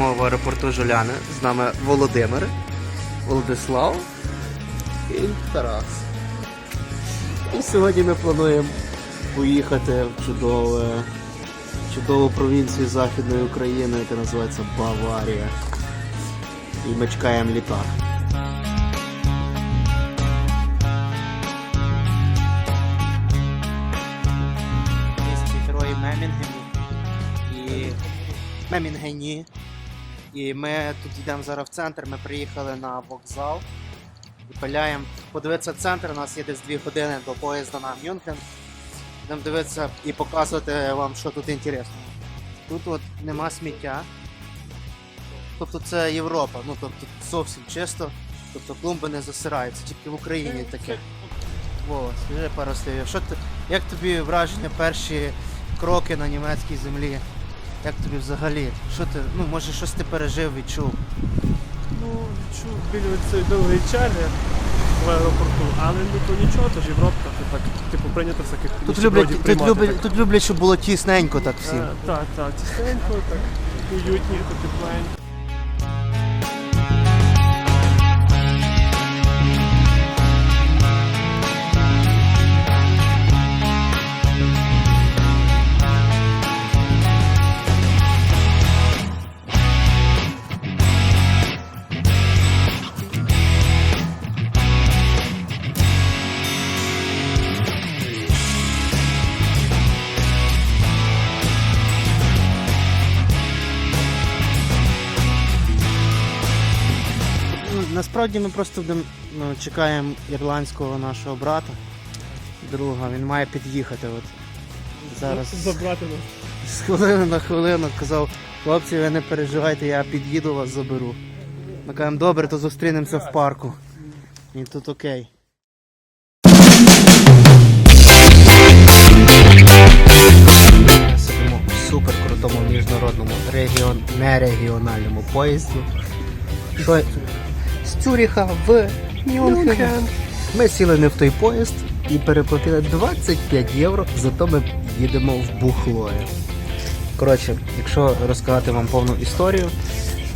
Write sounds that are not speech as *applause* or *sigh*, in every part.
Сидимо в аеропорту Жуляни. З нами Володимир, Володислав і Тарас. І сьогодні ми плануємо поїхати в чудове, чудову провінцію Західної України, яка називається Баварія. І ми чекаємо літак. Мемінгені і Мемінгені. І ми тут йдемо зараз в центр, ми приїхали на вокзал і. Подивитися центр, у нас є десь 2 години до поїзда на Мюнхен. Будемо дивитися і показувати вам, що тут інтересно. Тут от нема сміття. Тобто це Європа, ну тобто зовсім чисто. Тобто клумби не засираються, тільки в Україні таке. Вова, скажи пару. Що ти, як тобі враження перші кроки на німецькій землі? Як тобі взагалі? Що ти, ну може щось ти пережив, відчув? Ну, відчув біля цієї довгої черги в аеропорту, але ну то нічого, то ж Європа, то так, типу, прийнято всяких Тут люблять, тут, приймати люблять, так. тут люблять, щоб було тісненько так всім. Е, Так, так, тісненько, так, уютненько, тепленько. Насправді ми просто ну, чекаємо ірландського нашого брата, друга, він має під'їхати. От. Зараз Забрати нас. з хвилини на хвилину казав, хлопці, ви не переживайте, я під'їду вас заберу. Ми кажемо, добре, то зустрінемося в парку. І тут окей. Сидимо в супер крутому міжнародному регіон, нерегіональному поїзді. Що з Цюріха в Мюнхен. Ми сіли не в той поїзд і переплатили 25 євро, зато ми їдемо в Бухлоє. Коротше, якщо розказати вам повну історію,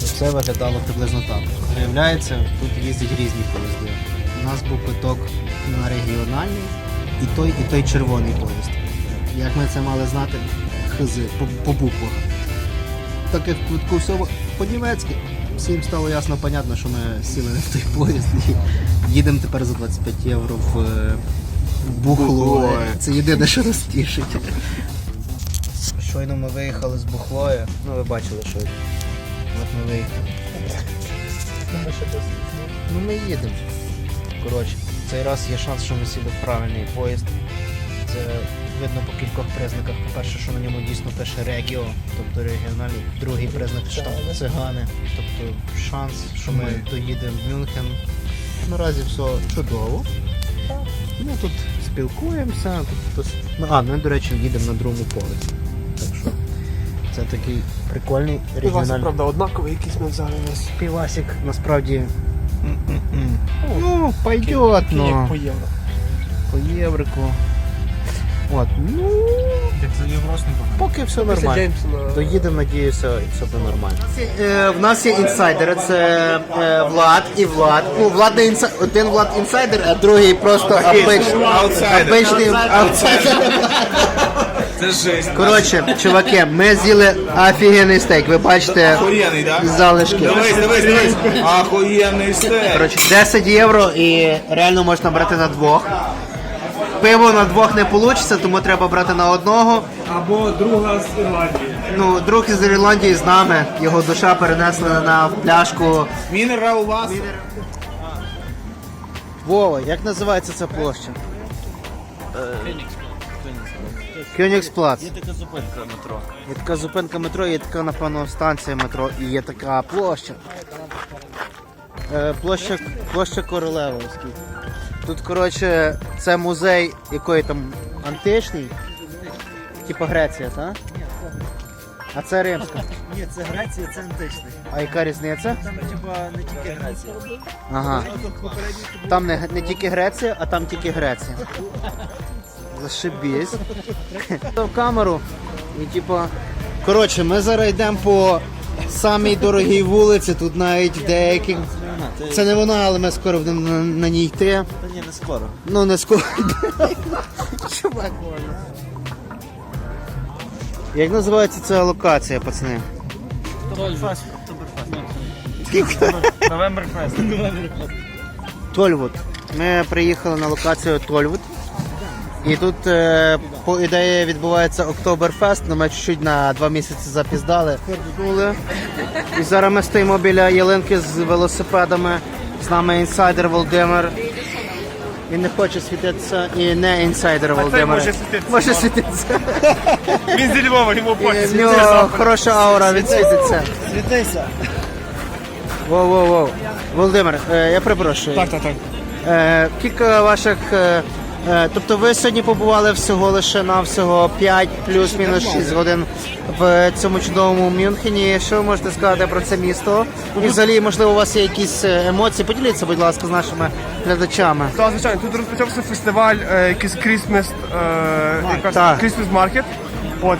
то все виглядало приблизно так. Виявляється, тут їздять різні поїзди. У нас був квиток на регіональний і той, і той червоний поїзд. Як ми це мали знати, хизи по, по буквах. Так як в квитку все по-німецьки, всім стало ясно, понятно, що ми сіли не в той поїзд і їдемо тепер за 25 євро в е, Бухло. Бухло. Це єдине, що нас тішить. Щойно ми виїхали з Бухлоя. Ну ви бачили, що от ми виїхали. Ну ми їдемо. Коротше, цей раз є шанс, що ми сіли в правильний поїзд. Це видно по кількох признаках. По-перше, що на ньому дійсно пише регіо, тобто регіональний. Другий признак, що там цигани. Тобто шанс, що ми доїдемо в Мюнхен. Наразі все чудово. Ми тут спілкуємося. Тут. Ну, а, ми, до речі, їдемо на другому поверсі. Так що це такий прикольний регіональний правда, однаковий якийсь ми взяли весь. півасик. Насправді. м-м-м. Ну, пойдет, но по євро. по єврику. От, ну, Як за єврос поки все нормально. Доїдемо, надіюся, і все буде нормально. Е, в нас є інсайдери, це е, Влад і Влад. Ну, Влад не інсайдер, один Влад інсайдер, а другий просто обичний. Аутсайдер. Обичний. Це жесть. Коротше, чуваки, ми з'їли офігенний стейк. Ви бачите Охуєнний, да? залишки. Дивись, дивись, дивись. Охуєнний стейк. Коротше, 10 євро і реально можна брати на двох. Пиво на двох не вийде, тому треба брати на одного. Або друга з Ірландії. Ну, друг із Ірландії з нами, його душа перенесла на пляшку. Мінерал вас. Вова, як називається ця площа? Кьонігсплац. Є така зупинка метро. Є така зупинка метро, є така, напевно, станція метро і є така площа. Е, площа, площа Королевський. Тут, коротше, це музей якої там античний. Типа Греція, так? А це римська. Ні, це Греція, це античний. А яка різниця? Там типа не тільки Греція. Ага. Там не, не тільки Греція, а там тільки Греція. Зашибісь. В камеру і типа Коротше, ми зараз йдемо по самій дорогій вулиці, тут навіть деяких. Це не вона, але ми скоро будемо на, на ній йти. Не скоро. Ну не скоро. Чувак. Як називається ця локація, пацани? Новембер Фест. Тольвуд. Ми приїхали на локацію Тольвуд. І тут, е, по ідеї, відбувається Октоберфест, але ми чуть-чуть на два місяці запіздали. І зараз ми стоїмо біля ялинки з велосипедами. З нами інсайдер Володимир. Він не хоче світитися і не інсайдер Володимир. може світитися. Може світитися. *laughs* Він зі Львова, йому В нього хороша аура, він світиться. Світися. Воу, воу, воу. Володимир, е, я перепрошую. Так, так, так. Е, кілька ваших. Е, тобто ви сьогодні побували всього лише на всього 5 плюс-мінус 6 годин в цьому чудовому Мюнхені. Що ви можете сказати про це місто? І взагалі, можливо, у вас є якісь е, емоції? Поділіться, будь ласка, з нашими глядачами. Так, звичайно, тут розпочався фестиваль, е, якийсь е, Так. Christmas Market. От.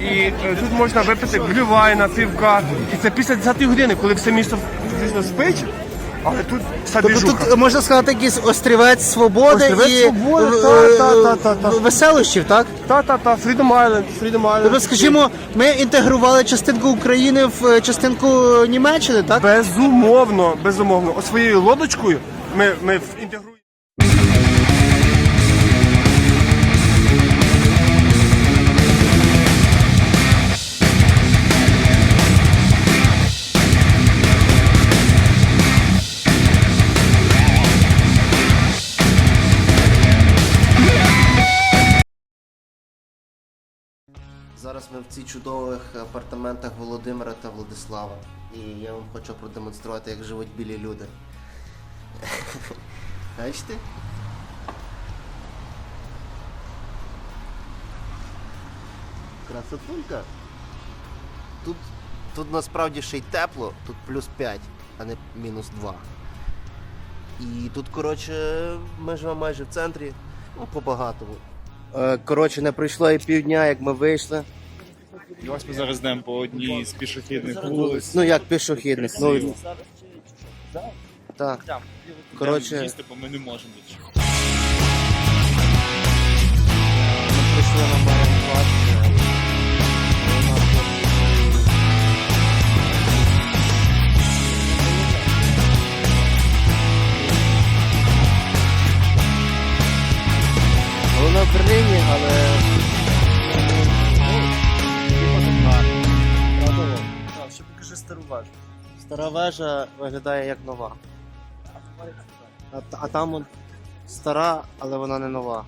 І е, тут можна випити глювайна, пивка. І це після 10 години, коли все місто звісно спить, але тут все Тобто двіжуха. тут можна сказати якийсь острівець свободи Острівець і свободи, е, та, е, та, та, та, та. веселощів, так? Та-та-та, Freedom Island, Freedom Island. Тобто, скажімо, ми інтегрували частинку України в е, частинку Німеччини, так? Безумовно, безумовно. О своєю лодочкою ми, ми інтегруємо. Зараз ми в цих чудових апартаментах Володимира та Владислава. І я вам хочу продемонструвати, як живуть білі люди. *laughs* Бачите? Красотулька. Тут, тут насправді ще й тепло, тут плюс 5, а не мінус 2. І тут, коротше, ми живемо майже в центрі, ну, по-багатому. Е, Коротше, не пройшло і півдня, як ми вийшли. І ось ми зараз йдемо по одній з пішохідних вулиць. Ну як пішохідних, Ну, так. Коротше, бо ми не можемо ми прийшли на Маренбад. Вона в Берліні, але. Ще покажи стару важу. Стара вежа виглядає як нова. А, а там от стара, але вона не нова.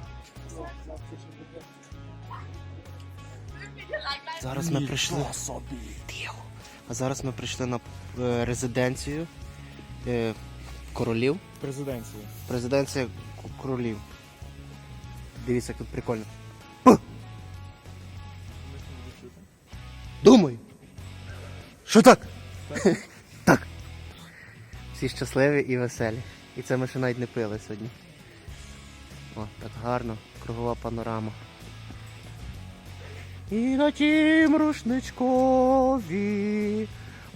Зараз ми прийшли. Тихо. А зараз ми прийшли на е, резиденцію е, королів. Президенцію. Резиденція королів. Дивіться, як тут прикольно. П! Думаю. Що так? *laughs* так. Всі щасливі і веселі. І це ми ще навіть не пили сьогодні. О, так гарно, кругова панорама. І на тім рушничкові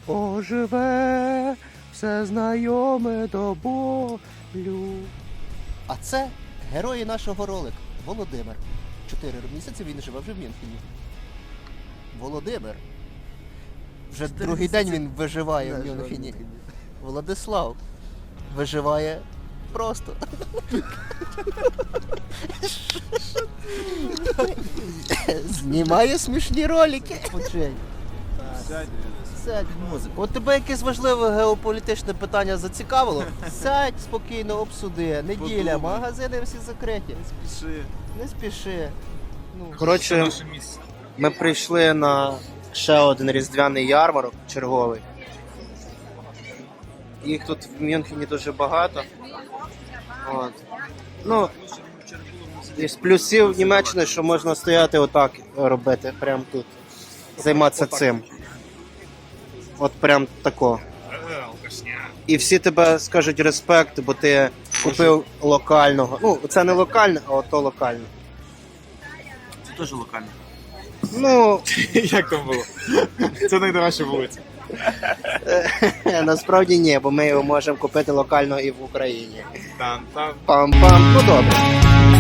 оживе все знайоме до болю. А це герої нашого ролика Володимир. Чотири місяці він живе вже в Мюнхені. Володимир. Вже другий день він виживає в Мюнхені. Владислав виживає просто. *laughs* Знімає смішні ролики. Почень. Сядь. От тебе якесь важливе геополітичне питання зацікавило? *laughs* Сядь спокійно, обсуди. Неділя, магазини всі закриті. Спіши. Не спіши. Ну. Коротше, ми прийшли на ще один різдвяний ярмарок черговий. Їх тут в Мюнхені дуже багато. От. Ну, із плюсів Німеччини, що можна стояти отак робити, прямо тут. Займатися цим. От прям тако. І всі тебе скажуть респект, бо ти купив локального. Ну, це не локальне, а ото локальне. Це теж локально. Ну, *laughs* Як там було? Це найдорожча вулиця. *laughs* насправді ні, бо ми його можемо купити локально і в Україні. Там, там. Пам-пам, ну добре.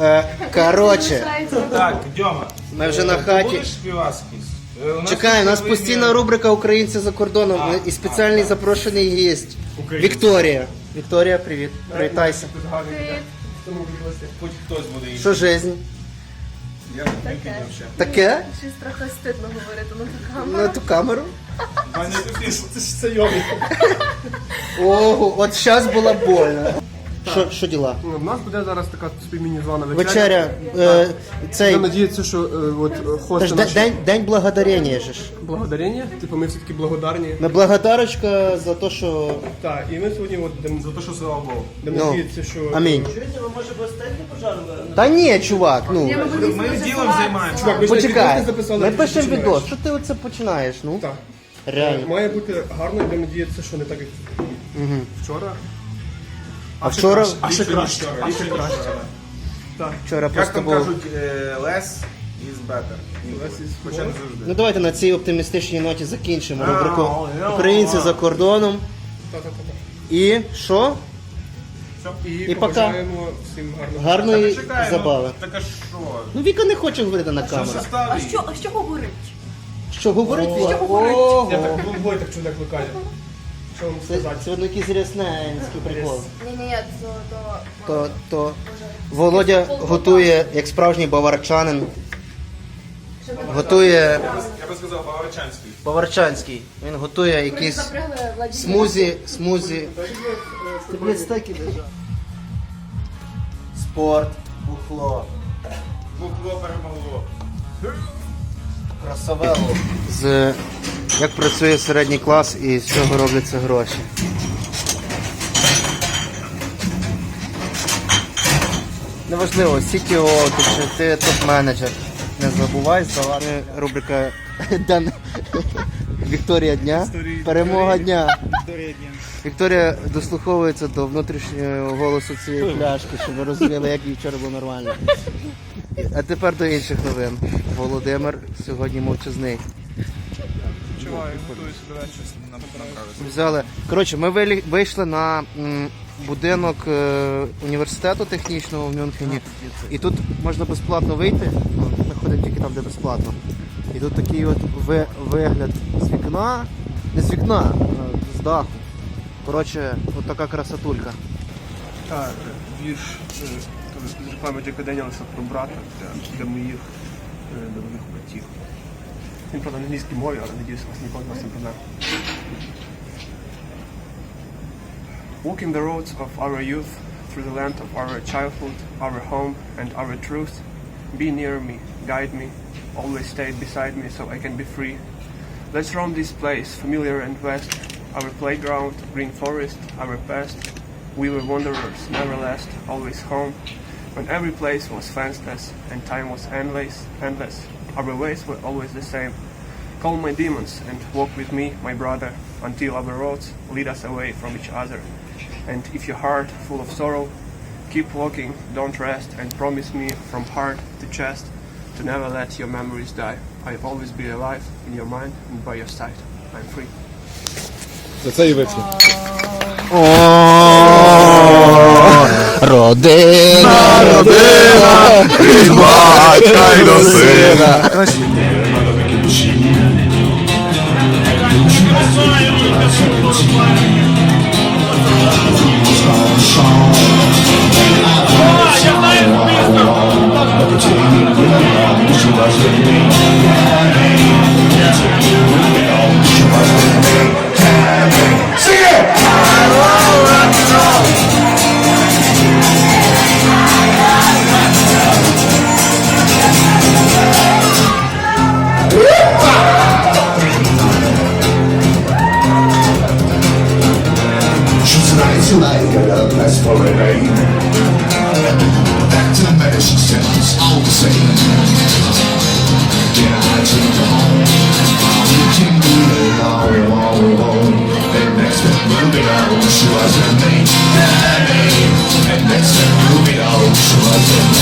Е, коротше, Так, Дьома, ми вже на хаті. будеш співаски? Е, у нас Чекай, у нас постійна рубрика Українці за кордоном і спеціальний запрошений гість. Вікторія. Вікторія, привіт. Привітайся. Хоч хтось буде інший. Що жизнь? Я не. Таке? Щось трохи стидно говорити на ту камеру. На ту камеру? Пані Софіс, це ж це. Ого, от зараз була больно. Що, що діла? Ну, У нас буде зараз така собі міні-звана вечеря. Вечеря. Е, цей. Я надіюся, що е, от е, Це хости ж наші день, день благодарення же ж. благодарення. Типу, ми все-таки благодарні. Ми благодарочка за те, що. Так, і ми сьогодні от будемо За те, що слава Богу. будемо Ну, надіятися, що Амінь. Чуєте, ви може без пожарили? Та ні, чувак, ну. Ми ділом займаємося. Чувак, ми ж навіть Почекай. записали. Ми ти пишемо починаєш. відос. Що ти оце починаєш? Ну? Так. Реально. Має бути гарно, будемо надіятися, що не так, як вчора. А вчора, А ще краще. А ще краще. вчора Як просто там був. кажуть, е, less is better. Хоча не завжди. Ну давайте на цій оптимістичній ноті закінчимо А, рубрику ну, Українці а. за кордоном. І що? І, І пока. побажаємо всім гарного. Гарної Чекай, забави. ну, так а що? Ну Віка не хоче говорити на камеру. А Ставить. що, а що говорить? Що говорить? Що говорить? Ого. Я так ну, так чудак локалі. Що вам Це, сказати? це одно якийсь рясненський прикол. Ні-ні-ні, то... То, то Володя готує, як справжній баварчанин, готує Я би сказав Баварчанський. баварчанський. Він готує якісь Запрягли смузі, смузі. Блядь, стаки держав. Спорт, бухло, Бухло перемогло. Красавело. З як працює середній клас і з чого робляться гроші. Неважливо, CTO, ти чи ти топ-менеджер. Не забувай здавати рубрика *laughs* Дан... *laughs* Вікторія дня. Перемога дня. Вікторія дослуховується до внутрішнього голосу цієї пляшки, щоб ви розуміли, як їй вчора було нормально. А тепер до інших новин. Володимир сьогодні мовчазний. Взяли. Коротше, ми вийшли на будинок е, університету технічного в Мюнхені. І тут можна безплатно вийти. Ну, Ми ходимо тільки там, де безплатно. І тут такий от вигляд з вікна. Не з вікна, а з даху. Коротше, от така красотулька. Так, вірш е, з реклами Джека про брата для, моїх е, дорогих братів. Він правда на англійській мові, але надіюся, вас ніколи вас не проблем. Walking the roads of our youth, through the land of our childhood, our home and our truth, be near me, guide me, always stay beside me so I can be free. Let's roam this place, familiar and vast, our playground, green forest, our past. We were wanderers, never last, always home. When every place was fenceless and time was endless, endless, our ways were always the same. Call my demons and walk with me, my brother, until our roads lead us away from each other. And if your heart full of sorrow, keep walking, don't rest, and promise me from heart to chest to never let your memories die. I'll always be alive in your mind and by your side. I'm free. За це і вип'ємо. Родина, родина, від батька й до сина. mountain